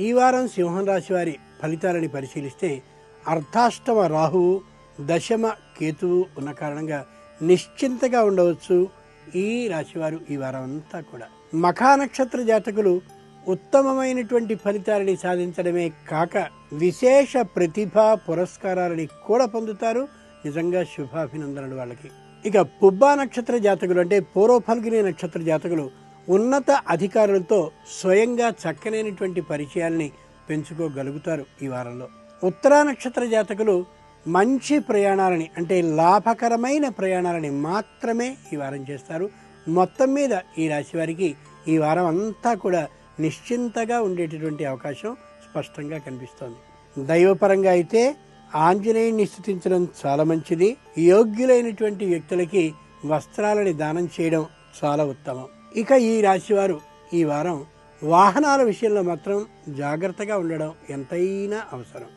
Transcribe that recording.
ఈ వారం సింహం రాశి వారి ఫలితాలని పరిశీలిస్తే అర్ధాష్టమ రాహువు దశమ కేతువు ఉన్న కారణంగా నిశ్చింతగా ఉండవచ్చు ఈ రాశివారు ఈ వారం అంతా కూడా. మఖా నక్షత్ర జాతకులు ఉత్తమమైనటువంటి ఫలితాలని సాధించడమే కాక విశేష ప్రతిభ పురస్కారాలని కూడా పొందుతారు. నిజంగా శుభాభినందనలు వాళ్ళకి. ఇక పుబ్బా నక్షత్ర జాతకులు అంటే పూర్వఫల్గిని నక్షత్ర జాతకులు ఉన్నత అధికారులతో స్వయంగా చక్కనైనటువంటి పరిచయాల్ని పెంచుకోగలుగుతారు ఈ వారంలో. ఉత్తరా నక్షత్ర జాతకులు మంచి ప్రయాణాలని అంటే లాభకరమైన ప్రయాణాలని మాత్రమే ఈ వారం చేస్తారు. మొత్తం మీద ఈ రాశి వారికి ఈ వారం అంతా కూడా నిశ్చింతగా ఉండేటటువంటి అవకాశం స్పష్టంగా కనిపిస్తోంది. దైవపరంగా అయితే ఆంజనేయుని స్థుతించడం చాలా మంచిది. యోగ్యులైనటువంటి వ్యక్తులకి వస్త్రాలని దానం చేయడం చాలా ఉత్తమం. ఇక ఈ రాశివారు ఈ వారం వాహనాల విషయంలో మాత్రం జాగ్రత్తగా ఉండడం ఎంతైనా అవసరం.